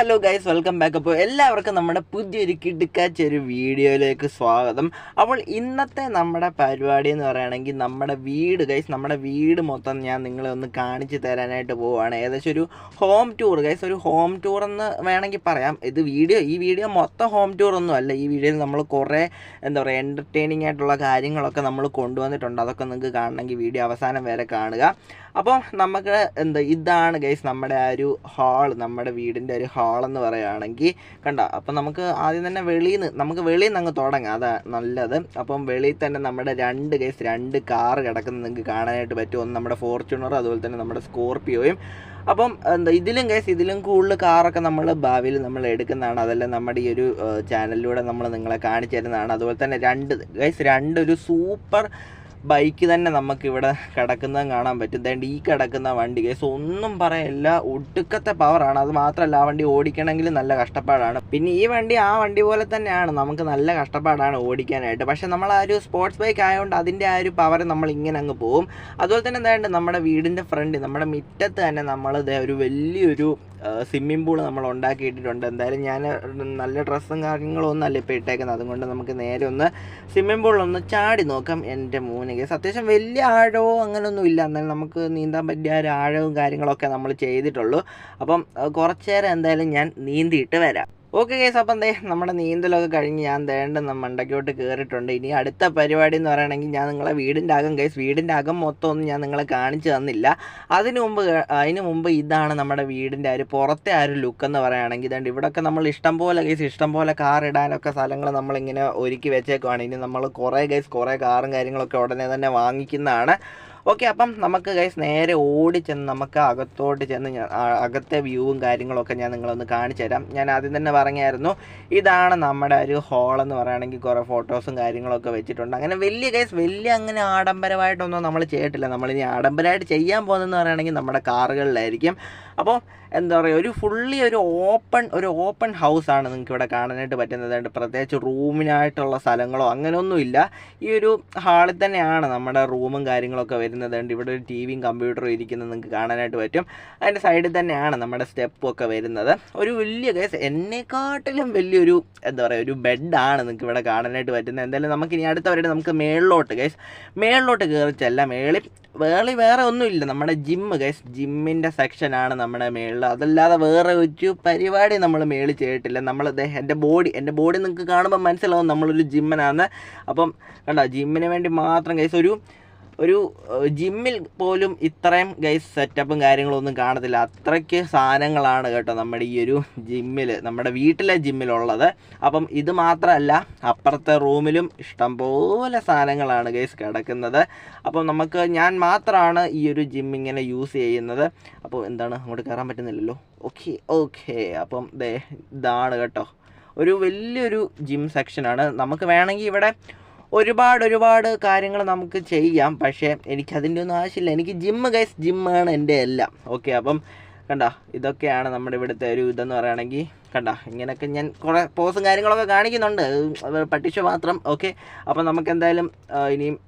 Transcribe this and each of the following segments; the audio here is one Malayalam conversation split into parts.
ഹലോ ഗൈസ് വെൽക്കം ബാക്ക് അപ്പോൾ എല്ലാവർക്കും നമ്മുടെ പുതിയൊരു കിടുക്കാച്ച ഒരു വീഡിയോയിലേക്ക് സ്വാഗതം. അപ്പോൾ ഇന്നത്തെ നമ്മുടെ പരിപാടി എന്ന് പറയുകയാണെങ്കിൽ നമ്മുടെ വീട് ഗൈസ് നമ്മുടെ വീട് മൊത്തം ഞാൻ നിങ്ങളെ ഒന്ന് കാണിച്ചു തരാനായിട്ട് പോവുകയാണ്. ഏകദേശം ഒരു ഹോം ടൂർ ഗൈസ് ഒരു ഹോം ടൂർ എന്ന് വേണമെങ്കിൽ പറയാം. ഇത് വീഡിയോ ഈ വീഡിയോ മൊത്തം ഹോം ടൂർ ഒന്നും അല്ല. ഈ വീഡിയോയിൽ നമ്മൾ കുറേ എന്താ പറയുക എന്റർടൈനിങ് ആയിട്ടുള്ള കാര്യങ്ങളൊക്കെ നമ്മൾ കൊണ്ടുവന്നിട്ടുണ്ട്. അതൊക്കെ നിങ്ങൾക്ക് കാണണമെങ്കിൽ വീഡിയോ അവസാനം വരെ കാണുക. അപ്പോൾ നമുക്ക് എന്താ ഇതാണ് ഗൈസ് നമ്മുടെ ആ ഒരു ഹാൾ നമ്മുടെ വീടിന്റെ ഒരു ഹാൾ എന്ന് പറയുകയാണെങ്കിൽ കണ്ട അപ്പം നമുക്ക് ആദ്യം തന്നെ വെളിയിൽ നിന്ന് നമുക്ക് വെളിയിൽ നിന്ന് അങ്ങ് തുടങ്ങാം. അതാ നല്ലത്. അപ്പം വെളിയിൽ തന്നെ നമ്മുടെ രണ്ട് ഗൈസ് രണ്ട് കാർ കിടക്കുന്നത് നിങ്ങൾക്ക് കാണാനായിട്ട് പറ്റും. ഒന്ന് നമ്മുടെ ഫോർച്യൂണർ അതുപോലെ തന്നെ നമ്മുടെ സ്കോർപ്പിയോയും അപ്പം എന്താ ഇതിലും ഗൈസ് ഇതിലും കൂടുതൽ കാറൊക്കെ നമ്മൾ ഭാവിയിൽ നമ്മൾ എടുക്കുന്നതാണ്. അതെല്ലാം നമ്മുടെ ഈ ഒരു ചാനലിലൂടെ നമ്മൾ നിങ്ങളെ കാണിച്ചു തരുന്നതാണ്. അതുപോലെ തന്നെ രണ്ട് ഗൈസ് രണ്ടൊരു സൂപ്പർ ബൈക്ക് തന്നെ നമുക്ക് ഇവിടെ കിടക്കുന്നതും കാണാൻ പറ്റും. ദാണ്ട് ഈ കിടക്കുന്ന വണ്ടി. കേസ് ഒന്നും പറയല്ല. ഒടുക്കത്തെ പവറാണ് അത് മാത്രമല്ല ആ വണ്ടി ഓടിക്കണമെങ്കിൽ നല്ല കഷ്ടപ്പാടാണ്. പിന്നെ ഈ വണ്ടി ആ വണ്ടി പോലെ തന്നെയാണ്. നമുക്ക് നല്ല കഷ്ടപ്പാടാണ് ഓടിക്കാനായിട്ട്. പക്ഷെ നമ്മൾ ആ ഒരു സ്പോർട്സ് ബൈക്ക് ആയതുകൊണ്ട് അതിന്റെ ആ ഒരു പവർ നമ്മൾ ഇങ്ങനെ അങ്ങ് പോകും അതുപോലെ തന്നെ എന്താണ്ട് നമ്മുടെ വീടിന്റെ ഫ്രണ്ട് നമ്മുടെ മുറ്റത്ത് തന്നെ നമ്മൾ ഒരു വലിയൊരു സ്വിമ്മിംഗ് പൂൾ നമ്മൾ ഉണ്ടാക്കിയിട്ടുണ്ട് എന്തായാലും ഞാൻ നല്ല ഡ്രസ്സും കാര്യങ്ങളും ഒന്നും അല്ല ഇപ്പോൾ ഇട്ടേക്കുന്നത്. അതുകൊണ്ട് നമുക്ക് നേരെ ഒന്ന് സ്വിമ്മിംഗ് പൂളിലൊന്ന് ചാടി നോക്കാം എന്റെ മൂന്ന് കേസ് അത്യാവശ്യം വലിയ ആഴമോ അങ്ങനെയൊന്നും ഇല്ല. എന്നാലും നമുക്ക് നീന്താൻ പറ്റിയ ഒരു ആഴവും കാര്യങ്ങളൊക്കെ നമ്മൾ ചെയ്തിട്ടുള്ളൂ. അപ്പം കുറച്ചേരം എന്തായാലും ഞാൻ നീന്തിയിട്ട് വരാം. ഓക്കെ കേസ് അപ്പം ദേ നമ്മുടെ നീന്തലൊക്കെ കഴിഞ്ഞ് ഞാൻ ദേണ്ട മണ്ടയ്ക്കോട്ട് കയറിയിട്ടുണ്ട് ഇനി അടുത്ത പരിപാടി എന്ന് പറയുകയാണെങ്കിൽ ഞാൻ നിങ്ങളെ വീടിന്റെ അകം കേസ് വീടിന്റെ അകം മൊത്തം ഒന്നും ഞാൻ നിങ്ങളെ കാണിച്ചു തന്നില്ല. അതിന് മുമ്പ് അതിന് മുമ്പ് ഇതാണ് നമ്മുടെ വീടിന്റെ ആ ഒരു പുറത്തെ ആ ഒരു ലുക്ക് എന്ന് പറയുകയാണെങ്കിൽ ഇതുണ്ട് ഇവിടെയൊക്കെ നമ്മൾ ഇഷ്ടം പോലെ കേസ് ഇഷ്ടം പോലെ കാർ ഇടാനൊക്കെ സ്ഥലങ്ങൾ നമ്മളിങ്ങനെ ഒരുക്കി വെച്ചേക്കുവാണ്. ഇനി നമ്മൾ കുറേ കേസ് കുറേ കാറും കാര്യങ്ങളൊക്കെ ഉടനെ തന്നെ വാങ്ങിക്കുന്നതാണ്. ഓക്കെ അപ്പം നമുക്ക് ഗൈസ് നേരെ ഓടി ചെന്ന് നമുക്ക് അകത്തോട്ട് ചെന്ന് ഞാൻ അകത്തെ വ്യൂവും കാര്യങ്ങളൊക്കെ ഞാൻ നിങ്ങളൊന്ന് കാണിച്ചു തരാം. ഞാൻ ആദ്യം തന്നെ പറഞ്ഞായിരുന്നു ഇതാണ് നമ്മുടെ ഒരു ഹോളെന്ന് പറയുകയാണെങ്കിൽ കുറേ ഫോട്ടോസും കാര്യങ്ങളൊക്കെ വെച്ചിട്ടുണ്ട്. അങ്ങനെ വലിയ ഗൈസ് വലിയ അങ്ങനെ ആഡംബരമായിട്ടൊന്നും നമ്മൾ ചെയ്തിട്ടില്ല. നമ്മളിനി ആഡംബരമായിട്ട് ചെയ്യാൻ പോകുന്നതെന്ന് പറയുകയാണെങ്കിൽ നമ്മുടെ കാറുകളിലായിരിക്കും. അപ്പോൾ എന്താ പറയുക ഒരു ഫുള്ളി ഒരു ഓപ്പൺ ഒരു ഓപ്പൺ ഹൗസാണ് നിങ്ങൾക്ക് ഇവിടെ കാണാനായിട്ട് പറ്റുന്നത്. പ്രത്യേകിച്ച് റൂമിനായിട്ടുള്ള സ്ഥലങ്ങളോ അങ്ങനെയൊന്നുമില്ല. ഈ ഒരു ഹാളിൽ തന്നെയാണ് നമ്മുടെ റൂമും കാര്യങ്ങളൊക്കെ അതുകൊണ്ട് ഇവിടെ ഒരു ടി വിയും കമ്പ്യൂട്ടറും ഇരിക്കുന്നത് നിങ്ങൾക്ക് കാണാനായിട്ട് പറ്റും. അതിന്റെ സൈഡിൽ തന്നെയാണ് നമ്മുടെ സ്റ്റെപ്പും ഒക്കെ വരുന്നത്. ഒരു വലിയ കേസ് എന്നെക്കാട്ടിലും വലിയൊരു എന്താ പറയുക ഒരു ബെഡാണ് നിങ്ങൾക്ക് ഇവിടെ കാണാനായിട്ട് പറ്റുന്നത്. എന്തായാലും നമുക്ക് ഇനി അടുത്തവരുടെ നമുക്ക് മേളിലോട്ട് കേസ് മേളിലോട്ട് കയറി ചെല്ലാം മേളിൽ വേളി വേറെ ഒന്നുമില്ല. നമ്മുടെ ജിമ്മ് ഗൈസ് ജിമ്മിന്റെ സെക്ഷനാണ് നമ്മുടെ മേളിൽ. അതല്ലാതെ വേറെ ഒരു പരിപാടി നമ്മൾ മേളിൽ ചെയ്തിട്ടില്ല. നമ്മൾ എന്റെ ബോഡി എന്റെ ബോഡി നിങ്ങൾക്ക് കാണുമ്പോൾ മനസ്സിലാവും നമ്മളൊരു ജിമ്മനാണ് അപ്പം കണ്ടോ ജിമ്മിന് വേണ്ടി മാത്രം ഗൈസ് ഒരു ഒരു ജിമ്മിൽ പോലും ഇത്രയും ഗൈസ് സെറ്റപ്പും കാര്യങ്ങളും ഒന്നും കാണത്തില്ല. അത്രയ്ക്ക് സാധനങ്ങളാണ് കേട്ടോ നമ്മുടെ ഈ ഒരു ജിമ്മിൽ നമ്മുടെ വീട്ടിലെ ജിമ്മിലുള്ളത്. അപ്പം ഇത് മാത്രമല്ല അപ്പുറത്തെ റൂമിലും ഇഷ്ടംപോലെ സാധനങ്ങളാണ് ഗൈസ് കിടക്കുന്നത്. അപ്പം നമുക്ക് ഞാൻ മാത്രമാണ് ഈ ഒരു ജിം ഇങ്ങനെ യൂസ് ചെയ്യുന്നത്. അപ്പോൾ എന്താണ്? അങ്ങോട്ട് കയറാൻ പറ്റുന്നില്ലല്ലോ. ഓക്കെ ഓക്കെ അപ്പം ദേ ഇതാണ് കേട്ടോ. ഒരു വലിയൊരു ജിം സെക്ഷനാണ് നമുക്ക് വേണമെങ്കിൽ ഇവിടെ ഒരുപാട് ഒരുപാട് കാര്യങ്ങൾ നമുക്ക് ചെയ്യാം. പക്ഷേ എനിക്ക് അതിന്റെ ഒന്നും ആവശ്യമില്ല. എനിക്ക് ജിമ്മ് ഗൈസ് ജിമ്മാണ് എന്റെ എല്ലാം. ഓക്കെ അപ്പം കണ്ട ഇതൊക്കെയാണ് നമ്മുടെ ഇവിടുത്തെ ഒരു ഇതെന്ന് പറയുകയാണെങ്കിൽ കണ്ട ഇങ്ങനെയൊക്കെ ഞാൻ കുറേ പോസും കാര്യങ്ങളൊക്കെ കാണിക്കുന്നുണ്ട്. പട്ടിഷ മാത്രം ഓക്കെ അപ്പം നമുക്ക് എന്തായാലും ഇനിയും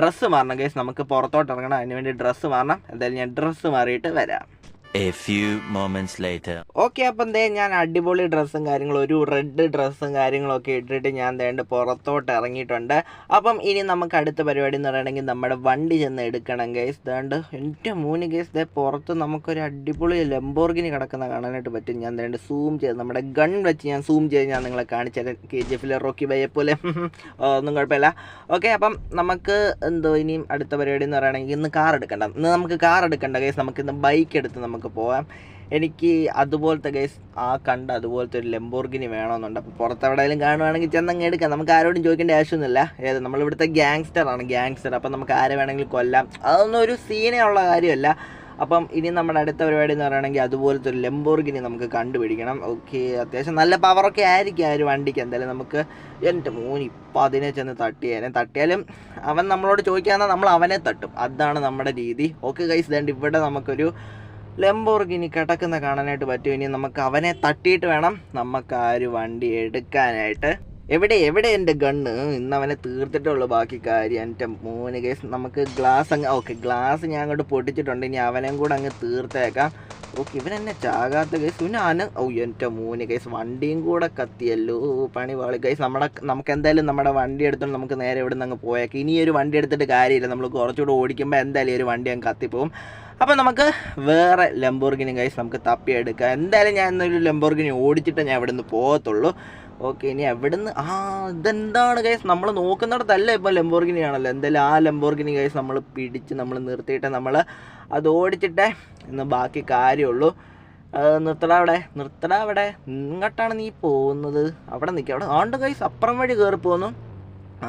ഡ്രസ്സ് മാറണം ഗൈസ് നമുക്ക് പുറത്തോട്ട് ഇറങ്ങണം. അതിന് വേണ്ടി ഡ്രസ്സ് മാറണം. എന്തായാലും ഞാൻ ഡ്രസ്സ് മാറിയിട്ട് വരാം. ഓക്കെ അപ്പം ദേ ഞാൻ അടിപൊളി ഡ്രസ്സും കാര്യങ്ങളും ഒരു റെഡ് ഡ്രസ്സും കാര്യങ്ങളൊക്കെ ഇട്ടിട്ട് ഞാൻ ദേണ്ട് പുറത്തോട്ട് ഇറങ്ങിയിട്ടുണ്ട്. അപ്പം ഇനി നമുക്ക് അടുത്ത പരിപാടി എന്ന് പറയണമെങ്കിൽ നമ്മുടെ വണ്ടി ചെന്ന് എടുക്കണം ഗൈസ് ദേണ്ട് എന്റെ മൂന്ന് ഗൈസ് ദേ പുറത്ത് നമുക്കൊരു അടിപൊളി ലംബോർഗിനി കിടക്കുന്ന കാണാനായിട്ട് പറ്റും. ഞാൻ ദേണ്ട് സൂം ചെയ്ത് നമ്മുടെ ഗൺ വെച്ച് ഞാൻ സൂം ചെയ്ത് ഞാൻ നിങ്ങളെ കാണിച്ചത് കെ ജി എഫിലെ റോക്കി ബൈയെ പോലെ. ഒന്നും കുഴപ്പമില്ല. ഓക്കെ അപ്പം നമുക്ക് എന്തോ ഇനിയും അടുത്ത പരിപാടി എന്ന് പറയുകയാണെങ്കിൽ ഇന്ന് കാർ എടുക്കണ്ട. ഇന്ന് നമുക്ക് കാർ എടുക്കണ്ട ഗൈസ് നമുക്ക് ഇന്ന് ബൈക്ക് എടുത്ത് നമുക്ക് പോവാം. എനിക്ക് അതുപോലത്തെ ഗൈസ് ആ കണ്ട അതുപോലത്തെ ഒരു ലംബോർഗിനി വേണമെന്നുണ്ട്. അപ്പോൾ പുറത്തെവിടെയെങ്കിലും കാണുവാണെങ്കിൽ ചെന്നങ്ങ് എടുക്കാം. നമുക്ക് ആരോടും ചോദിക്കേണ്ട ആവശ്യമൊന്നുമില്ല. ഏത് നമ്മളിവിടുത്തെ ഗ്യാങ്സ്റ്ററാണ് ഗ്യാങ്സ്റ്റർ അപ്പം നമുക്ക് ആരെ വേണമെങ്കിലും കൊല്ലാം. അതൊന്നും ഒരു സീനേ ഉള്ള കാര്യമല്ല. അപ്പം ഇനി നമ്മുടെ അടുത്ത പരിപാടി എന്ന് പറയുകയാണെങ്കിൽ അതുപോലത്തെ ഒരു ലംബോർഗിനി നമുക്ക് കണ്ടുപിടിക്കണം. ഓക്കെ അത്യാവശ്യം നല്ല പവറൊക്കെ ആയിരിക്കും ആ ഒരു വണ്ടിക്ക്. എന്തായാലും നമുക്ക് എന്റെ മോൻ ഇപ്പം അതിനെ ചെന്ന് തട്ടിയേനെ. തട്ടിയാലും അവൻ നമ്മളോട് ചോദിക്കാന്നാൽ നമ്മൾ അവനെ തട്ടും. അതാണ് നമ്മുടെ രീതി. ഓക്കെ ഗൈസ് ദണ്ട് ഇവിടെ നമുക്കൊരു ലംബോർഗിനി കിടക്കുന്ന കാണാനായിട്ട് പറ്റും. ഇനി നമുക്ക് അവനെ തട്ടിയിട്ട് വേണം. നമുക്ക് ആ ഒരു വണ്ടി എടുക്കാനായിട്ട്. എവിടെ എവിടെ എന്റെ ഗണ്ണ്? ഇന്ന് അവനെ തീർത്തിട്ടുള്ളൂ ബാക്കി കാര്യം. എന്റെ മൂന്ന് കേസ് നമുക്ക് ഗ്ലാസ് അങ്ങ് ഓക്കെ ഗ്ലാസ് ഞാൻ അങ്ങോട്ട് പൊട്ടിച്ചിട്ടുണ്ട്. ഇനി അവനെയും കൂടെ അങ്ങ് തീർത്തേക്കാം. ഓക്കെ ഇവൻ എന്നെ ചാകാത്ത കേസ് ഇവന് അന ഓ എന്റെ മൂന്ന് കേസ് വണ്ടിയും കൂടെ കത്തിയല്ലോ. പണി പാളി കേസ് നമ്മുടെ നമുക്ക് എന്തായാലും നമ്മുടെ വണ്ടി എടുത്തോണ്ട് നമുക്ക് നേരെ ഇവിടെ നിന്ന് അങ്ങ് പോയേക്കാം ഇനി ഒരു വണ്ടി എടുത്തിട്ട് കാര്യമില്ല. നമ്മൾ കുറച്ചുകൂടെ ഓടിക്കുമ്പോൾ എന്തായാലും ഒരു വണ്ടി അങ്ങ് കത്തിപ്പോവും. അപ്പോൾ നമുക്ക് വേറെ ലംബോർഗിനി കൈസ് നമുക്ക് തപ്പിയെടുക്കാം. എന്തായാലും ഞാൻ ഇന്നൊരു ലംബോർഗിനി ഓടിച്ചിട്ട് ഞാൻ ഇവിടെ നിന്ന് പോകത്തുള്ളൂ. ഓക്കെ ഇനി എവിടുന്ന്? ആ ഇതെന്താണ് ഗൈസ് നമ്മൾ നോക്കുന്നിടത്തല്ല ഇപ്പോൾ ലംബോർഗിനി ആണല്ലോ. എന്തായാലും ആ ലംബോർഗിനി ഗൈസ് നമ്മൾ പിടിച്ച് നമ്മൾ നിർത്തിയിട്ട് നമ്മൾ അത് ഓടിച്ചിട്ടേ ഇന്ന് ബാക്കി കാര്യമുള്ളൂ. നിർത്തടാ അവിടെ. നിർത്തടാ അവിടെ. ഇങ്ങോട്ടാണ് നീ പോകുന്നത്. അവിടെ നിൽക്കുക അവിടെ ആണ്ട് കൈസ് അപ്പുറം വഴി കയറി പോകുന്നു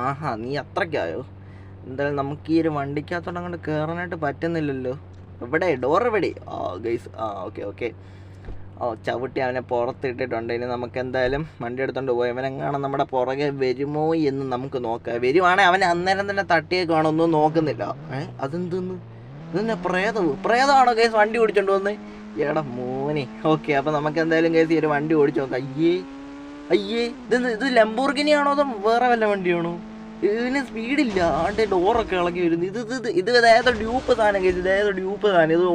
ആഹാ നീ അത്രയ്ക്കായോ? എന്തായാലും നമുക്ക് ഈ ഒരു വണ്ടിക്കകത്തോടെ അങ്ങോട്ട് കയറാനായിട്ട് പറ്റുന്നില്ലല്ലോ. എവിടെ? ഡോർ എവിടെ? ആ ഗൈസ് ആ ഓക്കെ ഓക്കെ ഓ ചവിട്ടി അവനെ പുറത്തിട്ടിട്ടുണ്ട്. ഇനി നമുക്ക് എന്തായാലും വണ്ടി എടുത്തോണ്ട് പോയി. അവനെങ്ങാണ് നമ്മുടെ പുറകെ വരുമോ എന്ന് നമുക്ക് നോക്കാം. വരുവാണെങ്കിൽ അവൻ അന്നേരം തന്നെ തട്ടിയേക്കാണോ ഒന്നും നോക്കുന്നില്ല. ഏഹ് അതെന്തെന്ന്? ഇതെന്നെ പ്രേതം. പ്രേതമാണോ കേസ് വണ്ടി ഓടിച്ചോണ്ട് വന്ന്? എടാ മോനെ. ഓക്കെ അപ്പൊ നമുക്ക് എന്തായാലും കേസ് ഈ ഒരു വണ്ടി ഓടിച്ചു നോക്കാം. അയ്യേ. അയ്യേ. ഇത് ഇത് ലംബോർഗിനി ആണോ അതോ വേറെ വല്ല വണ്ടിയാണോ? ഇതിന് സ്പീഡില്ല ആണ്ട് ഡോറൊക്കെ ഇളകി വരുന്നു. ഇത് ഇത് ഇത് ഇത് ഏതോ ഡ്യൂപ്പ് സാധനം കേസ് ഇത് ഏതോ ഡ്യൂപ്പ് സാധനം. ഇത്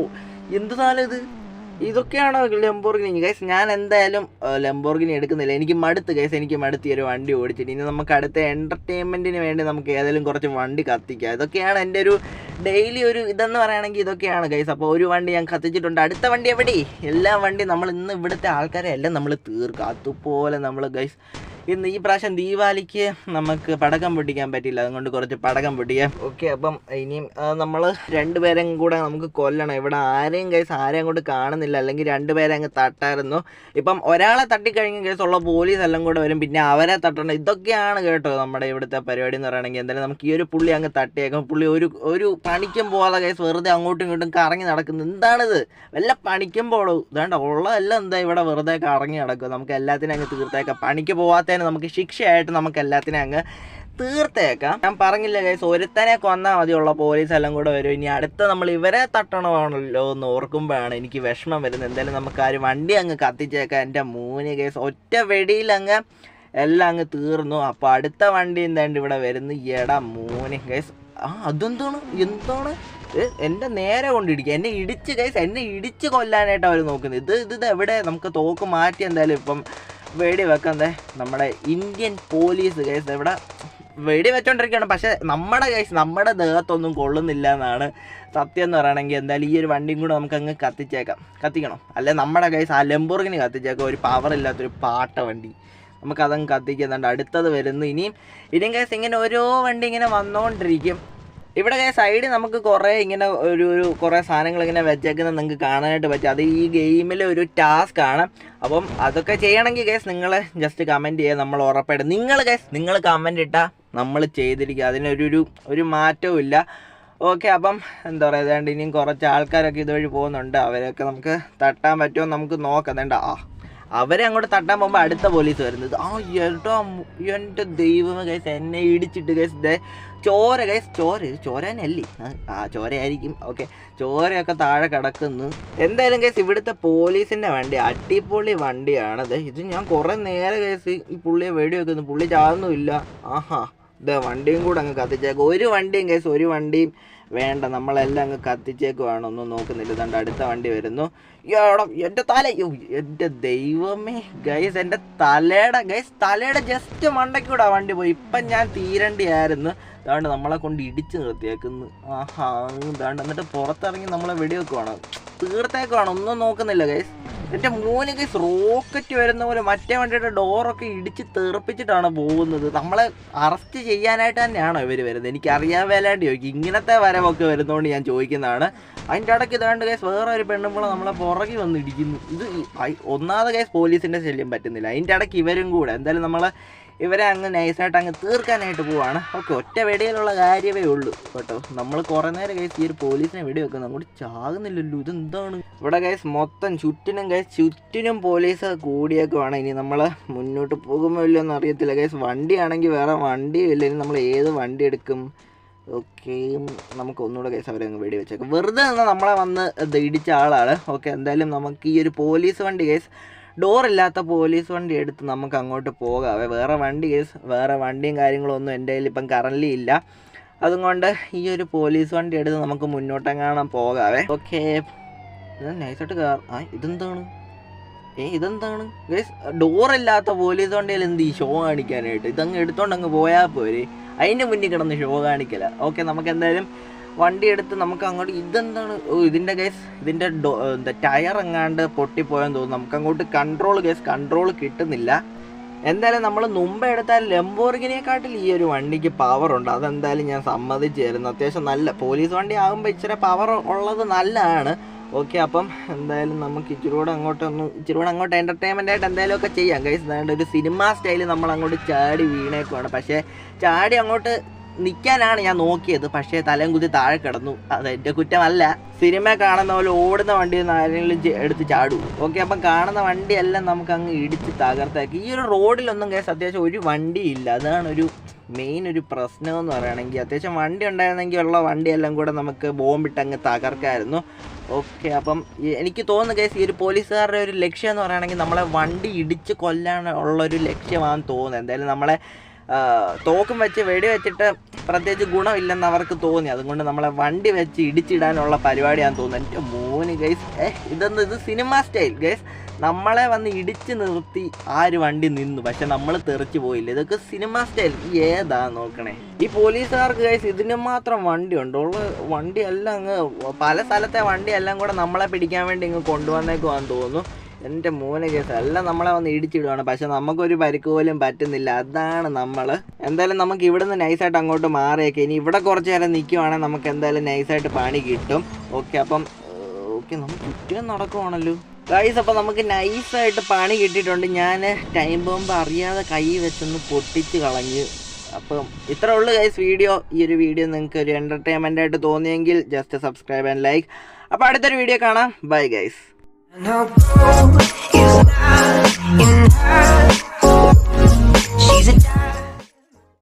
എന്ത് സാധനം ഇത്? ഇതൊക്കെയാണോ ലംബോർഗിനി ഗൈസ് ഞാൻ എന്തായാലും ലംബോർഗിനി എടുക്കുന്നില്ല. എനിക്ക് മടുത്ത് ഗൈസ് എനിക്ക് മടുത്ത് ഒരു വണ്ടി ഓടിച്ചിട്ട്. ഇനി നമുക്ക് അടുത്ത എന്റർടൈൻമെന്റിന് വേണ്ടി നമുക്ക് ഏതെങ്കിലും കുറച്ച് വണ്ടി കത്തിക്കാം. ഇതൊക്കെയാണ് എന്റെ ഒരു ഡെയിലി ഒരു ഇതെന്ന് പറയുകയാണെങ്കിൽ ഇതൊക്കെയാണ് ഗൈസ് അപ്പോൾ ഒരു വണ്ടി ഞാൻ കത്തിച്ചിട്ടുണ്ട്. അടുത്ത വണ്ടി എവിടെ എല്ലാ വണ്ടി നമ്മൾ ഇന്ന് ഇവിടുത്തെ ആൾക്കാരെ എല്ലാം നമ്മൾ തീർക്കാം. അതുപോലെ നമ്മൾ ഗൈസ് ഇന്ന് ഈ പ്രാവശ്യം ദീപാവലിക്ക് നമുക്ക് പടക്കം പൊട്ടിക്കാൻ പറ്റില്ല അതുകൊണ്ട് കുറച്ച് പടക്കം പൊട്ടിക്കാം ഓക്കെ അപ്പം ഇനിയും നമ്മൾ രണ്ടുപേരും കൂടെ നമുക്ക് കൊല്ലണം. ഇവിടെ ആരെയും കേസ് ആരെയും കൊണ്ട് കാണുന്നില്ല. അല്ലെങ്കിൽ രണ്ടുപേരെ അങ്ങ് തട്ടായിരുന്നു. ഇപ്പം ഒരാളെ തട്ടിക്കഴിഞ്ഞ ഉള്ള പോലീസ് എല്ലാം കൂടെ വരും. പിന്നെ അവരെ തട്ടണം. ഇതൊക്കെയാണ് കേട്ടോ നമ്മുടെ ഇവിടുത്തെ പരിപാടി എന്ന് പറയുകയാണെങ്കിൽ. എന്തായാലും നമുക്ക് ഈ ഒരു പുള്ളി അങ്ങ് തട്ടിയേക്കാം. പുള്ളി ഒരു ഒരു പണിക്കും പോകാതെ കേസ് വെറുതെ അങ്ങോട്ടും ഇങ്ങോട്ടും കറങ്ങി നടക്കുന്നത് എന്താണിത്? വല്ല പണിക്കും പോളൂ ഇതാണ്ട് ഉള്ളതെല്ലാം എന്താ ഇവിടെ വെറുതെ കറങ്ങി നടക്കുക. നമുക്ക് എല്ലാത്തിനും അങ്ങ് തീർത്തേക്കാം. പണിക്ക് പോവാത്തതിന് നമുക്ക് ശിക്ഷയായിട്ട് നമുക്ക് എല്ലാത്തിനും അങ്ങ് തീർത്തേക്കാം. ഞാൻ പറഞ്ഞില്ല ഗൈസ് ഒരുത്തനെ കൊന്നാൽ മതിയുള്ള പോലീസ് എല്ലാം കൂടെ വരും. ഇനി അടുത്ത നമ്മൾ ഇവരെ തട്ടണമാണല്ലോ എന്ന് ഓർക്കുമ്പോഴാണ് എനിക്ക് വിഷമം വരുന്നത്. എന്തായാലും നമുക്ക് ആ വണ്ടി അങ്ങ് കത്തിച്ചേക്കാം. എന്റെ മൂന്ന് കേസ് ഒറ്റ വെടിയിൽ അങ്ങ് എല്ലാം അങ്ങ് തീർന്നു. അപ്പോൾ അടുത്ത വണ്ടി എന്താണ്ട് ഇവിടെ വരുന്നു? എടാ മൂന്ന് കേസ് ആ അതെന്താണ്? എന്താണ്? എന്റെ നേരെ കൊണ്ടിടിക്കുക. എന്നെ ഇടിച്ച് കേസ് എന്നെ ഇടിച്ച് കൊല്ലാനായിട്ട് അവർ നോക്കുന്നത്. ഇത് ഇത് എവിടെ? നമുക്ക് തോക്ക് മാറ്റി എന്തായാലും ഇപ്പം വെടി വെക്കുന്നത് നമ്മുടെ ഇന്ത്യൻ പോലീസ് കേസ് ഇവിടെ വെടി വെച്ചോണ്ടിരിക്കുകയാണ്. പക്ഷെ നമ്മുടെ കേസ് നമ്മുടെ ദേഹത്തൊന്നും കൊള്ളുന്നില്ല എന്നാണ് സത്യം എന്ന് പറയണമെങ്കിൽ എന്തായാലും ഈ ഒരു വണ്ടിയും കൂടെ നമുക്ക് അങ്ങ് കത്തിച്ചേക്കാം. കത്തിക്കണം? അല്ലെ നമ്മുടെ കേസ് ആ ലംബോർഗിന് കത്തിച്ചേക്കാം ഒരു പവർ ഇല്ലാത്തൊരു പാട്ട വണ്ടി. നമുക്കതങ്ങ് കത്തിക്കുന്നുണ്ട്. അടുത്തത് വരുന്നു. ഇനിയും ഇനിയും കേസ് ഇങ്ങനെ ഓരോ വണ്ടി ഇങ്ങനെ വന്നുകൊണ്ടിരിക്കും ഇവിടെ സൈഡിൽ നമുക്ക് കുറേ ഇങ്ങനെ ഒരു ഒരു കുറേ സാധനങ്ങൾ ഇങ്ങനെ വെച്ചേക്കുന്നത് നിങ്ങൾക്ക് കാണാനായിട്ട് പറ്റും. അത് ഈ ഗെയിമിലെ ഒരു ടാസ്ക് ആണ്. അപ്പം അതൊക്കെ ചെയ്യണമെങ്കിൽ ഗേസ് നിങ്ങൾ ജസ്റ്റ് കമന്റ് ചെയ്യുക നമ്മൾ ഉറപ്പായിട്ട്. നിങ്ങൾ ഗേസ് നിങ്ങൾ കമന്റ് ഇട്ടാൽ നമ്മൾ ചെയ്തിരിക്കുക അതിനൊരു ഒരു ഒരു മാറ്റവും ഇല്ല. ഓക്കെ അപ്പം എന്താ പറയുക ഏതാണ്ട് ഇനിയും കുറച്ച് ആൾക്കാരൊക്കെ ഇതുവഴി പോകുന്നുണ്ട്. അവരൊക്കെ നമുക്ക് തട്ടാൻ പറ്റുമോ നമുക്ക് നോക്കാം. വേണ്ട ആ. അവരെ അങ്ങോട്ട് തട്ടാൻ പോകുമ്പോൾ അടുത്ത പോലീസ് വരുന്നത്. ആ ഏട്ടോ എന്റെ ദൈവമേ ഗൈസ് എന്നെ ഇടിച്ചിട്ട് ഗൈസ് ദേ ചോര ഗൈസ് ചോര ഇത് ചോര തന്നെയല്ലേ ആ, ചോരയായിരിക്കും. ഓക്കെ ചോരയൊക്കെ താഴെ കിടക്കുന്നു. എന്തായാലും ഗൈസ് ഇവിടുത്തെ പോലീസിന്റെ വണ്ടി അടിപൊളി വണ്ടിയാണത് ഇത് ഞാൻ കുറേ നേരെ ഗൈസ് ഈ പുള്ളിയെ വെടി വെക്കുന്നു പുള്ളി ചാവുന്നുമില്ല. ആഹാ ഇതാ വണ്ടിയും കൂടെ അങ്ങ് കത്തിച്ചേക്കും. ഒരു വണ്ടിയും കേസ് ഒരു വണ്ടിയും വേണ്ട നമ്മളെല്ലാം അങ്ങ് കത്തിച്ചേക്കുവാണ് ഒന്നും നോക്കുന്നില്ല. ഇതാണ്ട് അടുത്ത വണ്ടി വരുന്നു. എടാ എന്റെ തല എന്റെ ദൈവമേ. ഗൈസ് എന്റെ തലയുടെ ഗൈസ് തലയുടെ ജസ്റ്റ് മണ്ടയ്ക്കൂടെ വണ്ടി പോയി. ഇപ്പം ഞാൻ തീരണ്ടിയായിരുന്നു. അതുകൊണ്ട് നമ്മളെ കൊണ്ട് ഇടിച്ച് നിർത്തിയേക്കുന്നു. ആഹാ ഇതാണ്ട് എന്നിട്ട് പുറത്തിറങ്ങി നമ്മളെ വെടിവെക്കുവാണ് തീർത്തേക്കുവാണ് ഒന്നും നോക്കുന്നില്ല ഗൈസ് എന്റെ മൂന്ന് ഗൈസ് റോക്കറ്റ് വരുന്ന പോലെ മറ്റേ വണ്ടിയുടെ ഡോറൊക്കെ ഇടിച്ച് തെറിപ്പിച്ചിട്ടാണ് പോകുന്നത്. നമ്മളെ അറസ്റ്റ് ചെയ്യാനായിട്ട് തന്നെയാണോ ഇവർ വരുന്നത്? എനിക്ക് അറിയാൻ വേലാണ്ട് ചോദിക്കും. ഇങ്ങനത്തെ വരവൊക്കെ വരുന്നതുകൊണ്ട് ഞാൻ ചോദിക്കുന്നതാണ്. അതിന്റെ ഇടയ്ക്ക് ഇതാണ്ട് കേസ് വേറെ ഒരു പെണ്ണുമ്പോൾ നമ്മളെ പുറകിൽ വന്ന് ഇടിക്കുന്നു ഇത് ഒന്നാമത് കേസ് പോലീസിന്റെ ശല്യം പറ്റുന്നില്ല. അതിന്റെ ഇടയ്ക്ക് ഇവരും കൂടെ. എന്തായാലും നമ്മൾ ഇവരെ അങ്ങ് നൈസായിട്ട് അങ്ങ് തീർക്കാനായിട്ട് പോവാണ്. ഓക്കെ ഒറ്റ വെടിയിലുള്ള കാര്യമേ ഉള്ളൂ. കേട്ടോ നമ്മൾ കുറേ നേരം കഴിച്ച് ഈ ഒരു പോലീസിനെ വെടി വെക്കുന്നത് അങ്ങോട്ട് ചാകുന്നില്ലല്ലോ ഇതെന്താണ്? ഇവിടെ കേസ് മൊത്തം ചുറ്റിനും കേസ് ചുറ്റിനും പോലീസ് കൂടിയേക്കുവാണ്. ഇനി നമ്മൾ മുന്നോട്ട് പോകുമോ ഇല്ലയോ എന്ന് അറിയത്തില്ല. കേസ് വണ്ടിയാണെങ്കിൽ വേറെ വണ്ടിയും ഇല്ല. ഇനി നമ്മൾ ഏത് വണ്ടി എടുക്കും? ഓക്കെ നമുക്ക് ഒന്നുകൂടെ കേസ് അവരെ അങ്ങ് വെടി വെച്ചേക്കാം വെറുതെ നിന്ന് നമ്മളെ വന്ന് ഇടിച്ച ആളാണ്. ഓക്കെ എന്തായാലും നമുക്ക് ഈ ഒരു പോലീസ് വണ്ടി കേസ് ഡോറില്ലാത്ത പോലീസ് വണ്ടി എടുത്ത് നമുക്ക് അങ്ങോട്ട് പോകാവേ വേറെ വണ്ടി വേറെ വണ്ടിയും കാര്യങ്ങളൊന്നും എന്റെ കയ്യിൽ ഇപ്പം കറന്റ് ഇല്ല. അതുകൊണ്ട് ഈ ഒരു പോലീസ് വണ്ടി എടുത്ത് നമുക്ക് മുന്നോട്ടെങ്ങാണം പോകാവേ. ഓക്കെ ഞാൻ നൈസായിട്ട് കയർ ആ ഇതെന്താണ്? ഏ ഇതെന്താണ്? ഗൈസ് ഡോറില്ലാത്ത പോലീസ് വണ്ടിയിൽ എന്ത് ഈ ഷോ കാണിക്കാനായിട്ട്? ഇതങ്ങ് എടുത്തോണ്ട് അങ്ങ് പോയാൽ പോരെ. അതിന്റെ മുന്നിൽ കിടന്ന് ഷോ കാണിക്കല. ഓക്കെ നമുക്ക് എന്തായാലും വണ്ടി എടുത്ത് നമുക്ക് അങ്ങോട്ട് ഇതെന്താണ്? ഇതിന്റെ കേസ് ഇതിന്റെ ഡോ എന്താ ടയർ എങ്ങാണ്ട് പൊട്ടിപ്പോയെന്ന് തോന്നുന്നു. നമുക്ക് അങ്ങോട്ട് കൺട്രോൾ കേസ് കൺട്രോൾ കിട്ടുന്നില്ല. എന്തായാലും നമ്മൾ മുമ്പ് എടുത്താൽ ലംബോർഗിനെക്കാട്ടിൽ ഈ ഒരു വണ്ടിക്ക് പവർ ഉണ്ട്. അതെന്തായാലും ഞാൻ സമ്മതിച്ചു തരുന്നു അത്യാവശ്യം നല്ല പോലീസ് വണ്ടി ആകുമ്പോൾ ഇച്ചിരി പവർ ഉള്ളത് നല്ലതാണ്. ഓക്കെ അപ്പം എന്തായാലും നമുക്ക് ഇച്ചിരി കൂടെ അങ്ങോട്ട് ഒന്ന് ഇച്ചിരി കൂടെ അങ്ങോട്ട് എന്റർടൈൻമെന്റ് ആയിട്ട് എന്തായാലും ഒക്കെ ചെയ്യാം. കൈസ് ഒരു സിനിമ സ്റ്റൈലിൽ നമ്മൾ അങ്ങോട്ട് ചാടി വീണേക്കുവാണ്. പക്ഷേ ചാടി അങ്ങോട്ട് നിൽക്കാനാണ് ഞാൻ നോക്കിയത്. പക്ഷേ തലയും കുത്തി താഴെ കിടന്നു. അത് എന്റെ കുറ്റമല്ല. സിനിമ കാണുന്ന പോലെ ഓടുന്ന വണ്ടി ആരെങ്കിലും എടുത്ത് ചാടൂ. ഓക്കെ അപ്പം കാണുന്ന വണ്ടിയെല്ലാം നമുക്ക് അങ്ങ് ഇടിച്ച് തകർത്താക്കി. ഈ ഒരു റോഡിലൊന്നും കേസ് അത്യാവശ്യം ഒരു വണ്ടി ഇല്ല അതാണ് ഒരു മെയിൻ ഒരു പ്രശ്നം എന്ന് പറയുകയാണെങ്കിൽ അത്യാവശ്യം വണ്ടി ഉണ്ടായിരുന്നെങ്കിൽ ഉള്ള വണ്ടിയെല്ലാം കൂടെ നമുക്ക് ബോംബിട്ട് അങ്ങ് തകർക്കായിരുന്നു. ഓക്കെ അപ്പം എനിക്ക് തോന്നുന്നു കേസ് ഈ ഒരു പോലീസുകാരുടെ ഒരു ലക്ഷ്യം എന്ന് പറയുകയാണെങ്കിൽ നമ്മളെ വണ്ടി ഇടിച്ച് കൊല്ലാനുള്ള ഒരു ലക്ഷ്യമാണെന്ന് തോന്നുന്നത് എന്തായാലും നമ്മളെ തോക്കും വെച്ച് വെടി വെച്ചിട്ട് പ്രത്യേകിച്ച് ഗുണമില്ലെന്ന് അവർക്ക് തോന്നി. അതുകൊണ്ട് നമ്മളെ വണ്ടി വെച്ച് ഇടിച്ചിടാനുള്ള പരിപാടിയാന്ന് തോന്നുന്നു. എന്റെ മോന് ഗൈസ് ഏ ഇതൊന്നും ഇത് സിനിമ സ്റ്റൈൽ ഗൈസ് നമ്മളെ വന്ന് ഇടിച്ച് നിർത്തി ആര് വണ്ടി നിന്നു? പക്ഷെ നമ്മൾ തെറിച്ച് പോയില്ല? ഇതൊക്കെ സിനിമ സ്റ്റൈൽ ഏതാ നോക്കണേ? ഈ പോലീസുകാർക്ക് ഗൈസ് ഇതിന് മാത്രം വണ്ടി ഉണ്ടോ ഉള്ള വണ്ടി എല്ലാം അങ്ങ് പല സ്ഥലത്തെ വണ്ടിയെല്ലാം കൂടെ നമ്മളെ പിടിക്കാൻ വേണ്ടി ഇങ്ങ് കൊണ്ടുവന്നേക്കുവാന്ന് തോന്നുന്നു. എന്റെ മോനെ കേസ് എല്ലാം നമ്മളെ വന്ന് ഇടിച്ചിടുവാണ്. പക്ഷെ നമുക്കൊരു പരിക്ക് പോലും പറ്റുന്നില്ല. അതാണ് നമ്മൾ എന്തായാലും നമുക്ക് ഇവിടെ നിന്ന് നൈസായിട്ട് അങ്ങോട്ട് മാറിയേക്കെ. ഇനി ഇവിടെ കുറച്ച് നേരം നിൽക്കുവാണെങ്കിൽ നമുക്ക് എന്തായാലും നൈസായിട്ട് പണി കിട്ടും. ഓക്കെ അപ്പം ഓക്കെ നമുക്ക് ചുറ്റും നടക്കുവാണല്ലോ. ഗൈസ് അപ്പം നമുക്ക് നൈസായിട്ട് പണി കിട്ടിയിട്ടുണ്ട്. ഞാൻ ടൈം ബോംബ് അറിയാതെ കൈ വെച്ചൊന്ന് പൊട്ടിച്ച് കളഞ്ഞ്. അപ്പം ഇത്രേ ഉള്ളൂ ഗൈസ് വീഡിയോ ഈ ഒരു വീഡിയോ നിങ്ങൾക്ക് ഒരു എന്റർടൈൻമെന്റ് ആയിട്ട് തോന്നിയെങ്കിൽ ജസ്റ്റ് സബ്സ്ക്രൈബ് ആൻഡ് ലൈക്ക് അപ്പോൾ അടുത്തൊരു വീഡിയോ കാണാം. Bye guys No